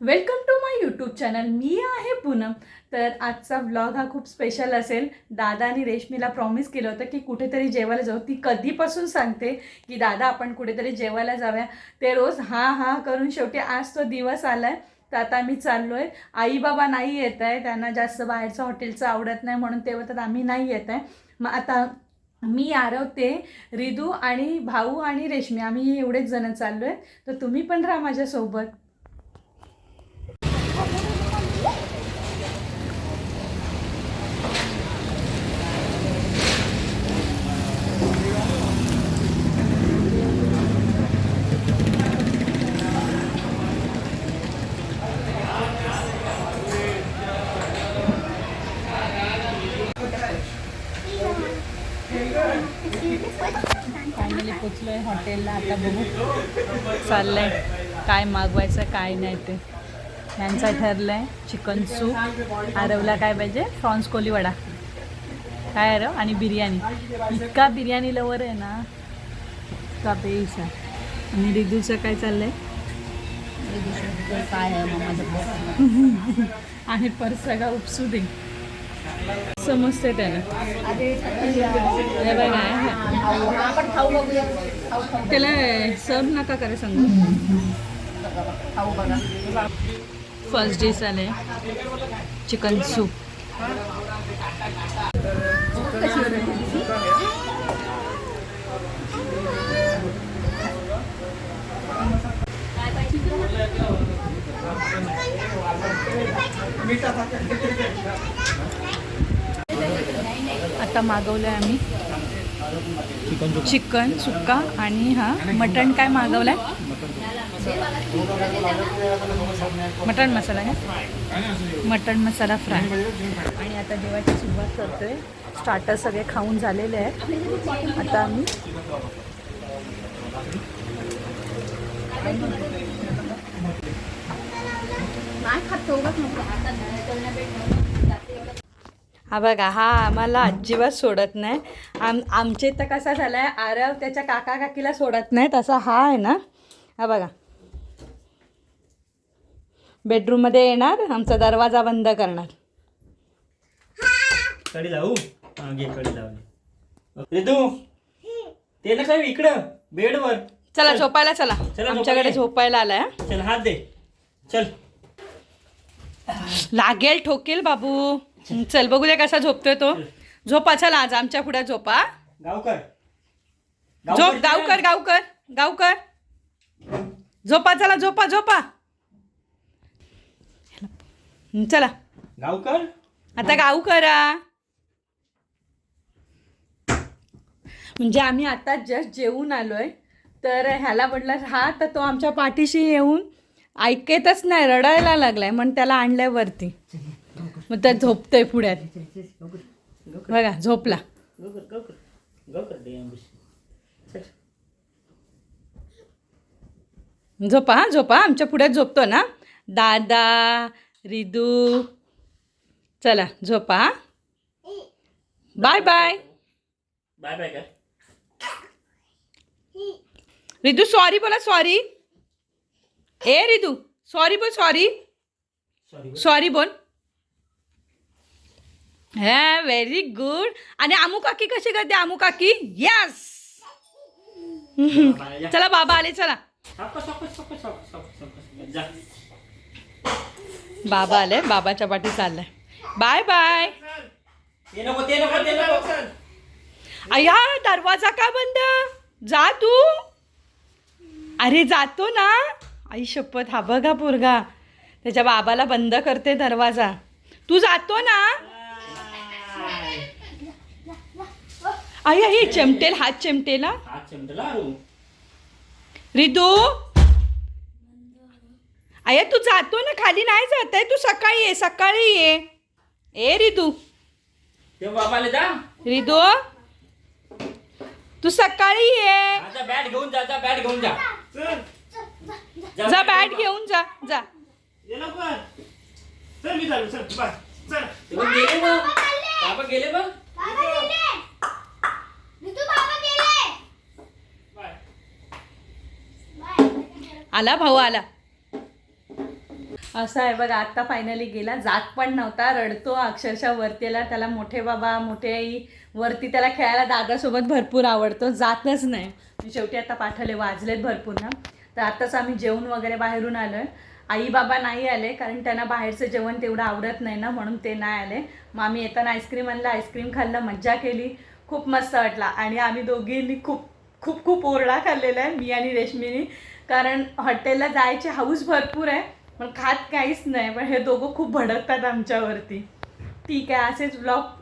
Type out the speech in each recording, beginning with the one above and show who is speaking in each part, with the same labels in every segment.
Speaker 1: Welcome to my YouTube channel मी आहे पूनम. तर आजचा व्लॉग हा खूप स्पेशल असेल. दादा आणि रेशमीला प्रॉमिस केलं होतं की कुठेतरी जेवायला जाऊ. ती कधीपासून सांगते की दादा आपण कुठेतरी जेवायला जाऊया. ते रोज हां हां करून शेवटी आज तो दिवस आलाय. तर आता आम्ही चाललो आहे आई बाबा नाही येत आहे. त्यांना जास्त बाहेरचं हॉटेलचं आवडत नाही म्हणून ते तर आम्ही नाही येत आहे. मग आता मी आरवते रिदू आणि भाऊ आणि रेशमी आम्ही एवढेच जण चाललो आहे तर तुम्ही पण राहा माझ्यासोबत. फायनली पोचलो आहे हॉटेलला. आता बघू चाललंय. काय मागवायचं काय नाही ते. यांचं ठरलं आहे चिकन सूप. आरवला काय पाहिजे? Prawns Koliwada. काय आरव? आणि बिर्याणी. इतका बिर्याणी लवर आहे ना. इतका बेस आहे. आणि रिदूचं काय चाललंय?
Speaker 2: काय आहे मग माझं?
Speaker 1: आणि पर्स सगळा उपसू दे समजते त्याला हे बघा हे. त्याला सर्व नका करे सांगू.
Speaker 2: खाऊ बघा
Speaker 1: फर्स्ट डिश आले. चिकन सूप आता मागवलं आहे आम्ही. चिकन सुक्का आणि हा मटण काय मागवलं आहे मटण मसाला आहे मटण मसाला फ्राय. आणि आता जेवायची सुरुवात करतोय. स्टार्टर सगळे खाऊन झालेले आहेत. आता आम्ही
Speaker 2: नाही खात
Speaker 1: हा बघा हा आम्हाला अजिबात सोडत नाही. आम आमच्या इथं कसा झाला आहे आरव त्याच्या काका काकीला सोडत नाही तसा हा आहे ना? हा बघा. बेडरूममध्ये येणार आमचा दरवाजा बंद करणार.
Speaker 3: कडी लावू? हा घे कडी लावली. रितू ते ना काय इकडं बेडवर.
Speaker 1: चला झोपायला चला. आमच्याकडे
Speaker 3: झोपायला.
Speaker 1: झोपायला आलाय हा.
Speaker 3: चल हात दे. चल.
Speaker 1: लागेल ठोकेल बाबू. चल बघू दे कसा झोपतोय तो. झोपा चला आज आमच्या पुढे झोपा
Speaker 3: गावकर.
Speaker 1: झोप गावकर गावकर गावकर झोपा चला झोपा झोपा. चला.
Speaker 3: गावकर?
Speaker 1: आता गाऊ करा म्हणजे आम्ही आता जस्ट जेवून आलोय. तर ह्याला म्हटलं हा तर तो आमच्या पाठीशी येऊन ऐकतच नाही रडायला लागलाय. म्हणून त्याला आणलंय वरती. मग त्या झोपतोय पुढ्यात. बघा झोपला. झोपा हा झोपा आमच्या पुढ्यात झोपतो ना. दादा रिदू. चला झोपा हा. Bye bye.
Speaker 3: बाय बाय कर
Speaker 1: रिदू सॉरी बोला सॉरी ए रिदू सॉरी बोल सॉरी
Speaker 3: सॉरी
Speaker 1: बोल. हा व्हेरी गुड आणि आमू काकी कशी करते? आमू काकी यस चला बाबा आले चला. बाबा आले बाबाच्या पाठी चाललाय. बाय बाय अय्या दरवाजा का बंद? जा तू. अरे जातो ना. आई शपथ हा बघा पोरगा. त्याच्या बाबाला बंद करते दरवाजा. तू जातो ना. अय्या हे चिमटेल हात चिमटेला?
Speaker 3: हात चमटला अरू
Speaker 1: रिदू? अय्या तू जातो ना खाली नाही जात आहे तू सकाळी ये सकाळी ये. ए रिदू.
Speaker 3: ते बाबाला जा.
Speaker 1: रिदू? तू सकाळी ये.
Speaker 3: आता बॅट घेऊन जा जा बॅट घेऊन जा.
Speaker 1: जा बॅट घेऊन जा. जा
Speaker 3: ये लवकर. चल मी चालू चल बाय. चल. ते गेले बाबा गेले मग?
Speaker 1: आला भाऊ आला. असं आहे बघा आत्ता फायनली गेला. जात पण नव्हता रडतो अक्षरशः वरतीला. त्याला मोठे बाबा मोठे आई वरती त्याला खेळायला दादासोबत भरपूर आवडतो. जातच नाही. मी शेवटी आता पाठवले वाजलेत भरपूर ना तर आत्ताच आम्ही जेवण वगैरे बाहेरून आलो आहे आई बाबा नाही आले कारण त्यांना बाहेरचं जेवण तेवढं आवडत नाही ना म्हणून ते नाही आले. मग आम्ही येताना आईस्क्रीम आणलं आईस्क्रीम खाल्लं मज्जा केली. खूप मस्त वाटला. आणि आम्ही दोघींनी खूप खूप खूप ओरडा खाल्लेला आहे मी आणि रेशमीनी. कारण हॉटेलला जायची हाऊस भरपूर आहे पण खात काहीच नाही. पण हे दोघं खूप भडकतात आमच्यावरती. ठीक आहे असेच ब्लॉग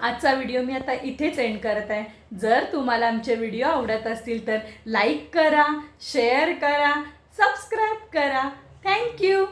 Speaker 1: आजचा व्हिडिओ मी आता इथेच एंड करत आहे. जर तुम्हाला आमचे व्हिडिओ आवडत असतील तर लाईक करा शेअर करा सबस्क्राईब करा. थँक्यू